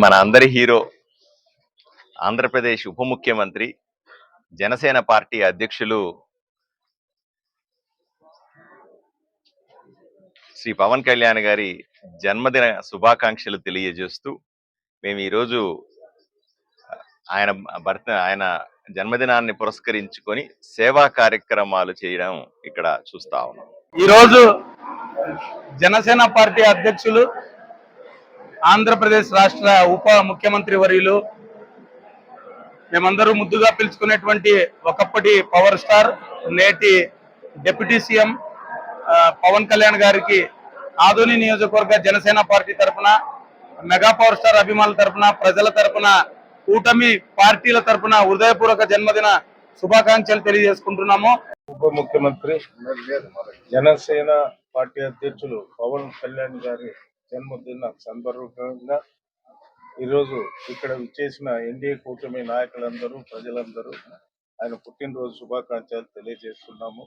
మన అందరి హీరో ఆంధ్రప్రదేశ్ ఉప ముఖ్యమంత్రి జనసేన పార్టీ అధ్యక్షులు శ్రీ పవన్ కళ్యాణ్ గారి జన్మదిన శుభాకాంక్షలు తెలియజేస్తూ మేము ఈరోజు ఆయన భర్త ఆయన జన్మదినాన్ని పురస్కరించుకొని సేవా కార్యక్రమాలు చేయడం ఇక్కడ చూస్తా ఉన్నాం. ఈరోజు జనసేన పార్టీ అధ్యక్షులు ఆంధ్రప్రదేశ్ రాష్ట్ర ఉప ముఖ్యమంత్రి వర్యులు. మేమందరూ ముద్దుగా పిలుచుకునేటువంటి ఒకప్పటి పవర్ స్టార్ నేటి డిప్యూటీ సీఎం పవన్ కళ్యాణ్ గారికి ఆధుని నియోజకవర్గ జనసేన పార్టీ తరపున మెగా పవర్ స్టార్ అభిమానుల తరపున ప్రజల తరపున కూటమి పార్టీల తరపున హృదయపూర్వక జన్మదిన శుభాకాంక్షలు తెలియజేసుకుంటున్నాము. ఉప ముఖ్యమంత్రి జనసేన పార్టీ అధ్యక్షులు పవన్ కళ్యాణ్ గారి జన్మదిన సందర్భంగా ఈరోజు ఇక్కడ విచ్చేసిన ఎన్డీఏ కూటమి నాయకులందరూ ప్రజలందరూ ఆయన పుట్టినరోజు శుభాకాంక్షలు తెలియజేస్తున్నాము.